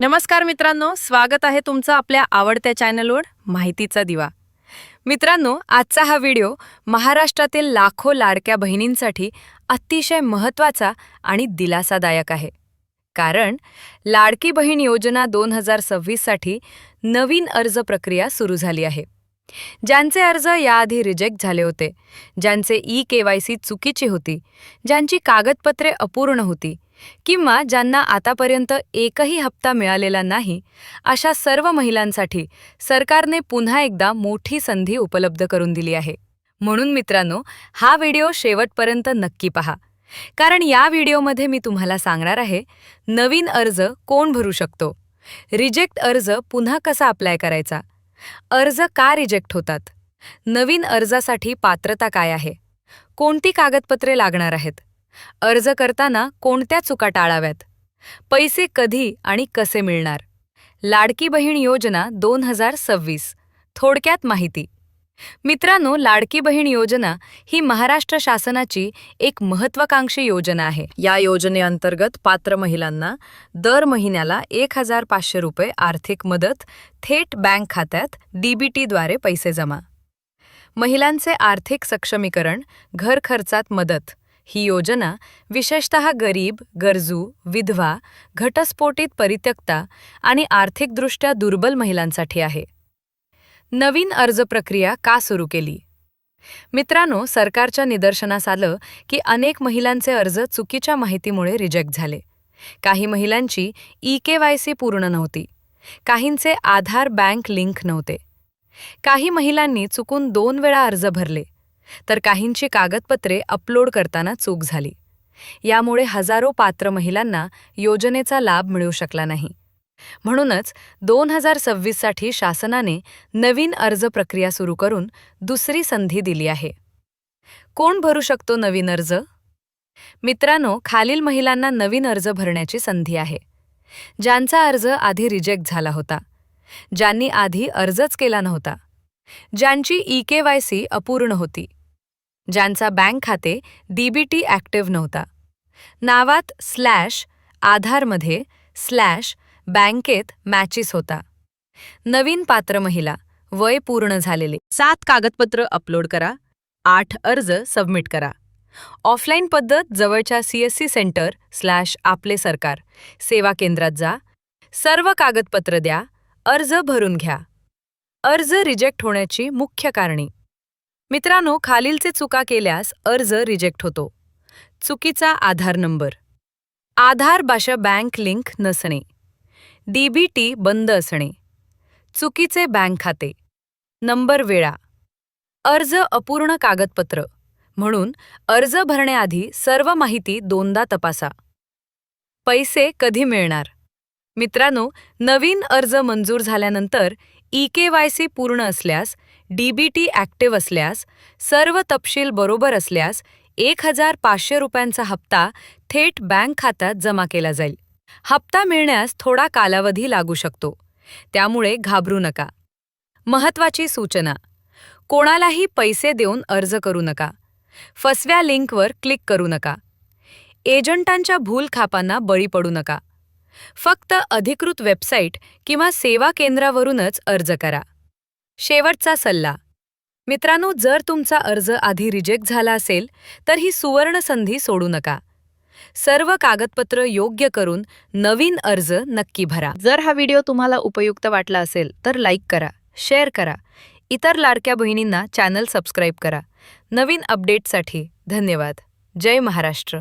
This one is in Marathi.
नमस्कार मित्रांनो स्वागत आहे तुमचं आपल्या आवडत्या चॅनलवर माहितीचा दिवा. मित्रांनो आजचा हा व्हिडिओ महाराष्ट्रातील लाखो लाडक्या बहिणींसाठी अतिशय महत्त्वाचा आणि दिलासादायक आहे. कारण लाडकी बहीण योजना दोन हजार सव्वीससाठी नवीन अर्ज प्रक्रिया सुरू झाली आहे. ज्यांचे अर्ज याआधी रिजेक्ट झाले होते ज्यांचे ई के वाय सी चुकीची होती ज्यांची कागदपत्रे अपूर्ण होती किंवा ज्यांना आतापर्यंत एकही हप्ता मिळालेला नाही अशा सर्व महिलांसाठी सरकारने पुन्हा एकदा मोठी संधी उपलब्ध करून दिली आहे. म्हणून मित्रांनो हा व्हिडिओ शेवटपर्यंत नक्की पहा. कारण या व्हिडिओमध्ये मी तुम्हाला सांगणार आहे नवीन अर्ज कोण भरू शकतो? रिजेक्ट अर्ज पुन्हा कसा अप्लाय करायचा? अर्ज का रिजेक्ट होतात? नवीन अर्जासाठी पात्रता काय आहे? कोणती कागदपत्रे लागणार आहेत? अर्ज करताना कोणत्या चुका टाळाव्यात? पैसे कधी आणि कसे मिळणार? लाडकी बहीण योजना दोन हजार सव्वीस. थोडक्यात माहिती. मित्रांनो लाडकी बहीण योजना ही महाराष्ट्र शासनाची एक महत्वाकांक्षी योजना आहे. या योजनेअंतर्गत पात्र महिलांना दर महिन्याला एक हजार पाचशे रुपये आर्थिक मदत थेट बँक खात्यात डीबीटीद्वारे पैसे जमा. महिलांचे आर्थिक सक्षमीकरण घर खर्चात मदत. ही योजना विशेषतः गरीब गरजू विधवा घटस्फोटित परित्यक्ता आणि आर्थिकदृष्ट्या दुर्बल महिलांसाठी आहे. नवीन अर्ज प्रक्रिया का सुरू केली? मित्रांनो सरकारच्या निदर्शनास आलं की अनेक महिलांचे अर्ज चुकीच्या माहितीमुळे रिजेक्ट झाले. काही महिलांची ई के वाय सी पूर्ण नव्हती. काहींचे आधार बँक लिंक नव्हते. काही महिलांनी चुकून दोन वेळा अर्ज भरले. तर काहींची कागदपत्रे अपलोड करताना चूक झाली. यामुळे हजारो पात्र महिलांना योजनेचा लाभ मिळू शकला नाही. म्हणूनच दोन हजार सव्वीससाठी शासनाने नवीन अर्ज प्रक्रिया सुरू करून दुसरी संधी दिली आहे. कोण भरू शकतो नवीन अर्ज? मित्रांनो खालील महिलांना नवीन अर्ज भरण्याची संधी आहे. ज्यांचा अर्ज आधी रिजेक्ट झाला होता. ज्यांनी आधी अर्जच केला नव्हता. ज्यांची ई के वाय सी अपूर्ण होती. ज्यांचा बँक खाते डीबीटी ॲक्टिव्ह नव्हता. नावात स्लॅश आधारमध्ये स्लॅश बँकेत मॅचिस होता. नवीन पात्र महिला वय पूर्ण झालेले. सात कागदपत्र अपलोड करा. आठ अर्ज सबमिट करा. ऑफलाईन पद्धत जवळच्या सीएससी सेंटर स्लॅश आपले सरकार. सेवा केंद्रात जा. सर्व कागदपत्र द्या. अर्ज भरून घ्या. अर्ज रिजेक्ट होण्याची मुख्य कारणे. मित्रांनो खालीलचे चुका केल्यास अर्ज रिजेक्ट होतो. चुकीचा आधार नंबर. आधार भाषा बँक लिंक नसणे. डीबीटी बंद असणे. चुकीचे बँक खाते. नंबर वेळा. अर्ज अपूर्ण कागदपत्र. म्हणून अर्ज भरण्याआधी सर्व माहिती दोनदा तपासा. पैसे कधी मिळणार? मित्रांनो नवीन अर्ज मंजूर झाल्यानंतर ई के वाय सी पूर्ण असल्यास डीबीटी ॲक्टिव्ह असल्यास सर्व तपशील बरोबर असल्यास एक हजार पाचशे रुपयांचा हप्ता थेट बँक खात्यात जमा केला जाईल. हप्ता मिळण्यास थोडा कालावधी लागू शकतो. त्यामुळे घाबरू नका. महत्वाची सूचना. कोणालाही पैसे देऊन अर्ज करू नका. फसव्या लिंकवर क्लिक करू नका. एजंटांच्या भूलखापांना बळी पडू नका. फक्त अधिकृत वेबसाईट किंवा सेवा केंद्रावरूनच अर्ज करा. शेवटचा सल्ला. मित्रांनो जर तुमचा अर्ज आधी रिजेक्ट झाला असेल तर ही सुवर्ण संधी सोडू नका. सर्व कागदपत्र योग्य करून नवीन अर्ज नक्की भरा. जर हा व्हिडिओ तुम्हाला उपयुक्त वाटला असेल तर लाईक करा शेअर करा. इतर लाडक्या बहिणींना चॅनल सबस्क्राईब करा. नवीन अपडेटसाठी धन्यवाद. जय महाराष्ट्र.